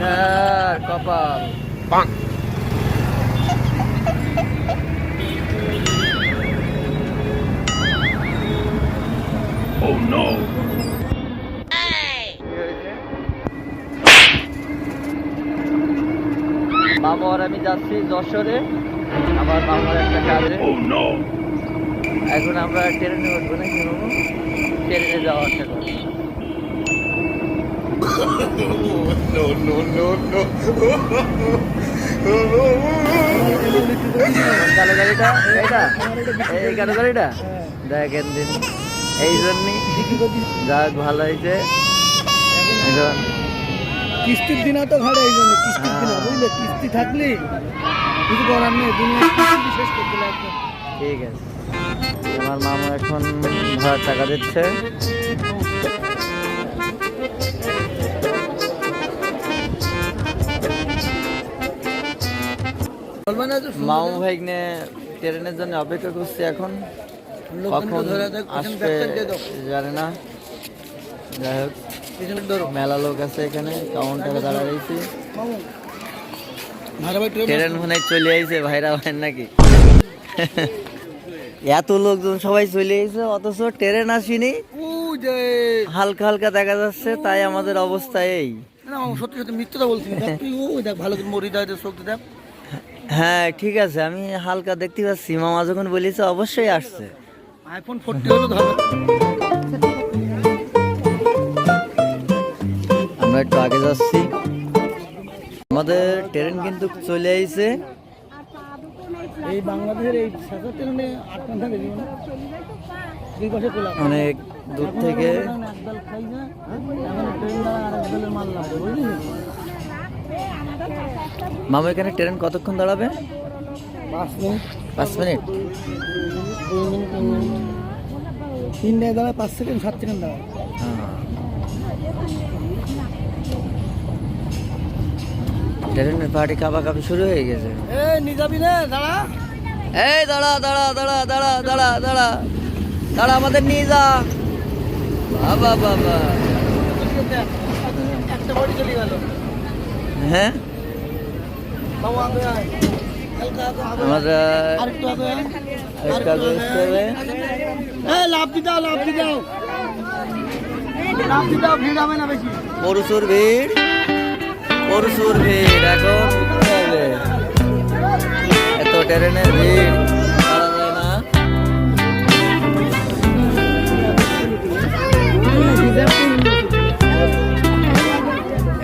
হ্যাঁ কপাল। মামা আর আমি যাচ্ছি যশোরে। আমার মামার একটা কাজে। এখন আমরা ট্রেনে উঠবো নাকি মামু ট্রেনে যাওয়া আসা করব কালো কালো গাড়িটা দেখেন দিন এই জন্যই যাক ভালো হয়েছে কিস্তির দিনা তো ঘরে এই জন্য কিস্তির দিনা হ্যাঁ। বুঝলে কিস্তি থাকলে কিছু করার নেই ঠিক আছে আমার মামা এখন ভাড়ার টাকা দিচ্ছে মামু ট্রেনের জন্য অপেক্ষা করছি এখন। কখন আসবে জানে না। যাই হোক মেলা লোক আছে এখানে কাউন্টারে রয়েছি। ট্রেন মনে চলে আইছে ভাইরা ভাই নাকি? এত লোকজন সবাই চলে আইছে অথচ ট্রেন আসেনি। হালকা হালকা দেখা যাচ্ছে তাই আমাদের অবস্থা এই। সত্যি সত্যি মিথ্যা বলছি ভালো মরি দেয় শক্তি দেখ। হ্যাঁ ঠিক আছে। আমি হালকা দেখতে পাচ্ছি। মামা যখন বলেছে অবশ্যই আসছে। আইফোন ফোরটি হলো ধর। আমরা একটু আগে যাচ্ছি। আমাদের ট্রেন কিন্তু চলে আইছে। এই বাংলাদেশের এই সাঁতার ট্রেনে আট ঘণ্টা না? দুই পাশে তোলা অনেক দূর থেকে একদল খাই না এখন ট্রেন দ্বারা মাল লাগবে বুঝলি? মামা এখানে ট্রেন কতক্ষণ দাঁড়াবে? পাঁচ মিনিট। পাঁচ মিনিট। তিন মিনিট তিনটায় দাঁড়ায় পাঁচ সেকেন্ড সাত সেকেন্ড দাঁড়ায়। হ্যাঁ। ট্রেনের পার্টি কাপি শুরু হয়ে গেছে। এ নিজাবি রে দাঁড়া। এই দাঁড়া দাঁড়া দাঁড়া দাঁড়া দাঁড়া দাঁড়া। দাঁড়া আমাদের নিয়ে যা। বাবা বাবা। একটা বডি চলে গেল। হ্যাঁ? আমরা একটা হবে লাভ দি দাও লাভ দি দাও। লাভ দি দাও ভিড় হবে না বেশি। প্রচুর ভিড় এখন এত ট্রেনের ভিড় না।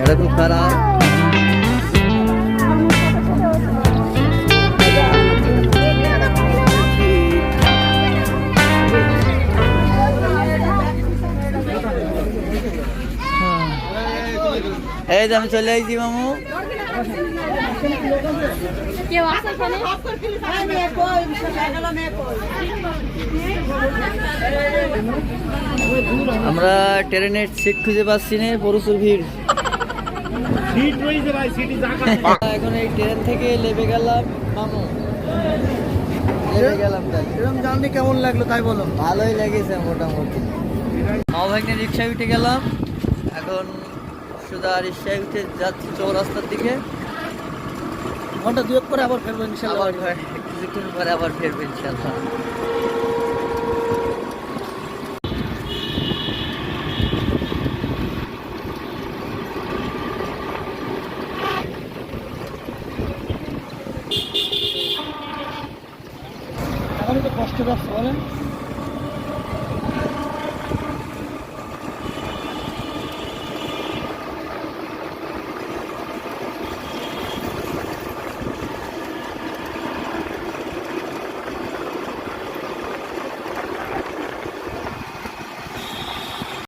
এটা খুব খারাপ? এই যে আমি চলে আইছি মামু। আমরা ট্রেনের সিট খুঁজে পাচ্ছি না প্রচুর ভিড়। এখন এই ট্রেন থেকে লেবে গেলাম মামু। লেবে গেলাম তাই। এরকম জানলে কেমন লাগল তাই বলো। ভালোই লেগেছে মোটামুটি। মামা ভাইকে রিক্সায় উঠে গেলাম। এখন সুদা রিক্সায় উঠে যাচ্ছি চৌরাস্তার দিকে। ঘণ্টা দুয়েক পরে আবার ফেরবো ইনশাল্লাহ। আবার কিছুক্ষণ পরে আবার ফেরবো ইনশাল্লাহ। কষ্ট যাচ্ছে বলেন।